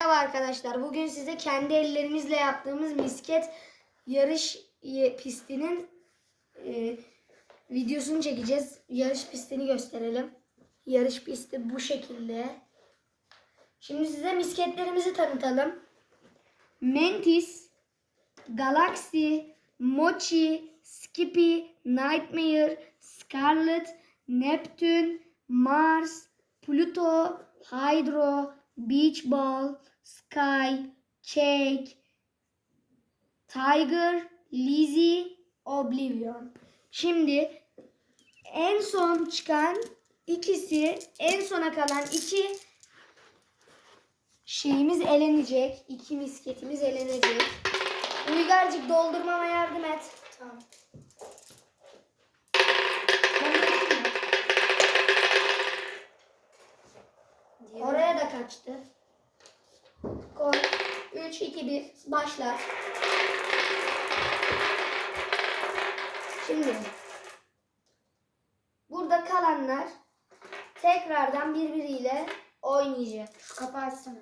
Merhaba arkadaşlar. Bugün size kendi ellerimizle yaptığımız misket yarış pistinin e, videosunu çekeceğiz. Yarış pistini gösterelim. Yarış pisti bu şekilde. Şimdi size misketlerimizi tanıtalım. Mantis, Galaxy, Mochi, Skippy, Nightmare, Scarlet, Neptune, Mars, Pluto, Hydro, Beach Ball, Sky, Cake, Tiger, Lizzie, Oblivion. Şimdi en son çıkan ikisi, en sona kalan iki şeyimiz elenecek. İki misketimiz elenecek. Uygarcık doldurmama yardım et. Tamam. Oraya da kaçtı. Koy. 3, 2, 1. Başla. Şimdi. Burada kalanlar tekrardan birbiriyle oynayacak. Şu kapağı açsana.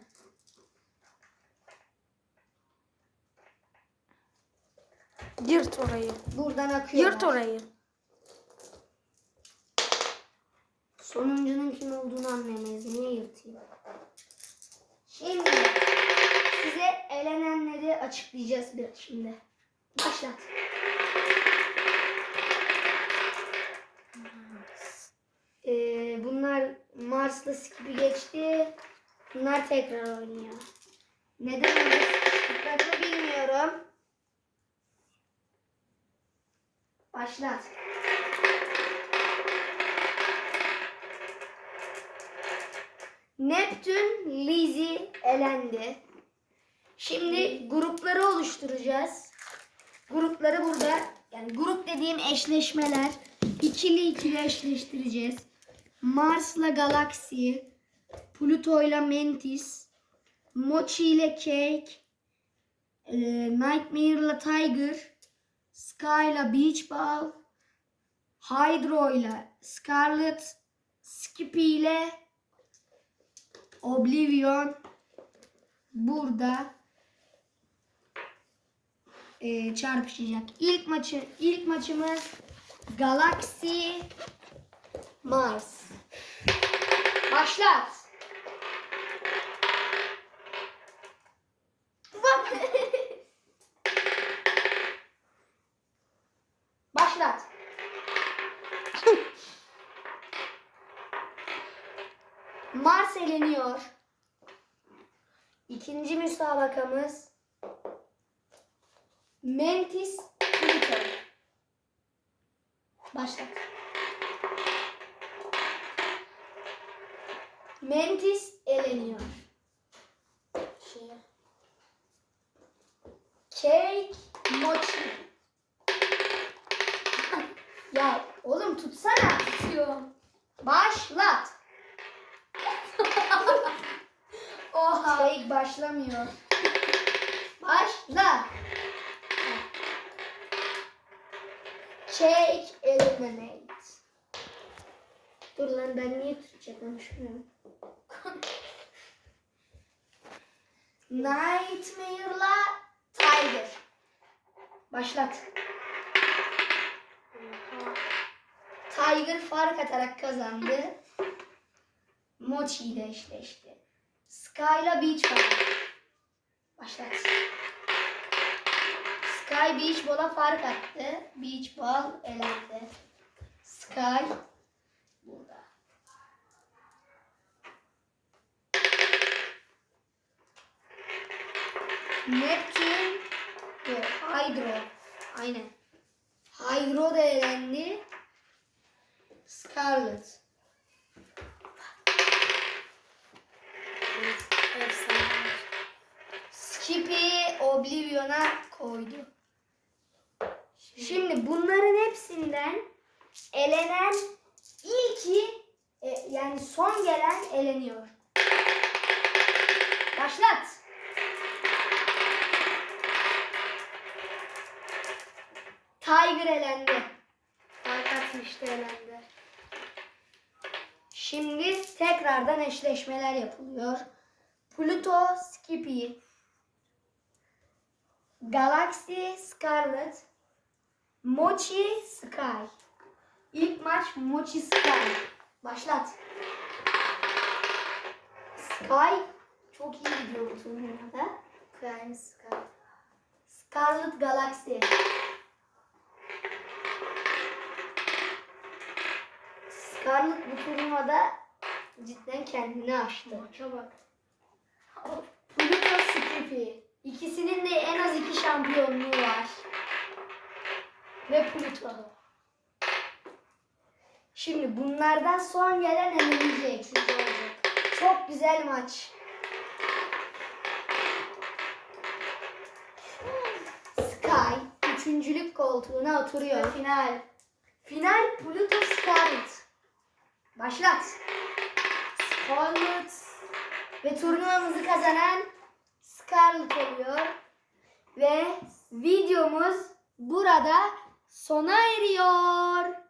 Yırt orayı. Buradan akıyor. Yırt orayı. Sonuncunun kim olduğunu anlayamayız. Niye yırtayım? Şimdi size elenenleri açıklayacağız biraz şimdi. Başlat. Ee, bunlar Mars'la Skippy geçti. Bunlar tekrar oynuyor. Neden öyle sıkıştıklarını bilmiyorum. Başlat. Neptün, Lizzie elendi. Şimdi grupları oluşturacağız. Grupları burada yani grup dediğim eşleşmeler ikili ikili eşleştireceğiz. Mars'la Galaxy, Pluto'yla Mantis, Mochi ile Cake, e, Nightmare'la Tiger, Sky'la Beach Ball, Hydro'yla Scarlet, Skippy ile Oblivion burada e, çarpışacak. İlk maçı ilk maçımız Galaxy Mars. Başlat. Başlat. Mars eleniyor. İkinci müsabakamız Mantis Pluto. Başlat. Mantis eleniyor. Şey. Cake Mochi. ya oğlum tutsana. Başlat. Oha. Cake başlamıyor. Başla. Cake eliminate. Dur lan ben niye Türkçe konuşmuyorum? Nightmare'la Tiger. Başlat. Tiger fark atarak kazandı. Mochi ile eşleşti. Sky'la Beach Ball. Başlat. Sky Beach Ball'a fark attı. Beach Ball elendi. Sky burada. Neptune yok Hydro. Aynen. Hydro da elendi. Scarlet. Efsane. Skippy Oblivion'a koydu. Şimdi bunların hepsinden elenen ilki e, yani son gelen eleniyor. Başlat. Tiger elendi. Fark atmıştı elendi. Şimdi tekrardan eşleşmeler yapılıyor. Pluto, Skippy. Galaxy, Scarlet. Mochi, Sky. İlk maç Mochi Sky. Başlat. Sky çok iyi gidiyor bu turnuvada. Prime Sky. Scarlet Galaxy. Scarlet bu turnuvada cidden kendini aştı. Maça bak. Pluto Skippy. İkisinin de en az iki şampiyonluğu var. Ve Pluto. Şimdi bunlardan son gelen elenecek. Çok güzel maç. Sky üçüncülük koltuğuna oturuyor. Final. Final Pluto Scarlet. Başlat. Scarlet. Ve turnuvamızı kazanan Scarlet oluyor. Ve videomuz burada sona eriyor.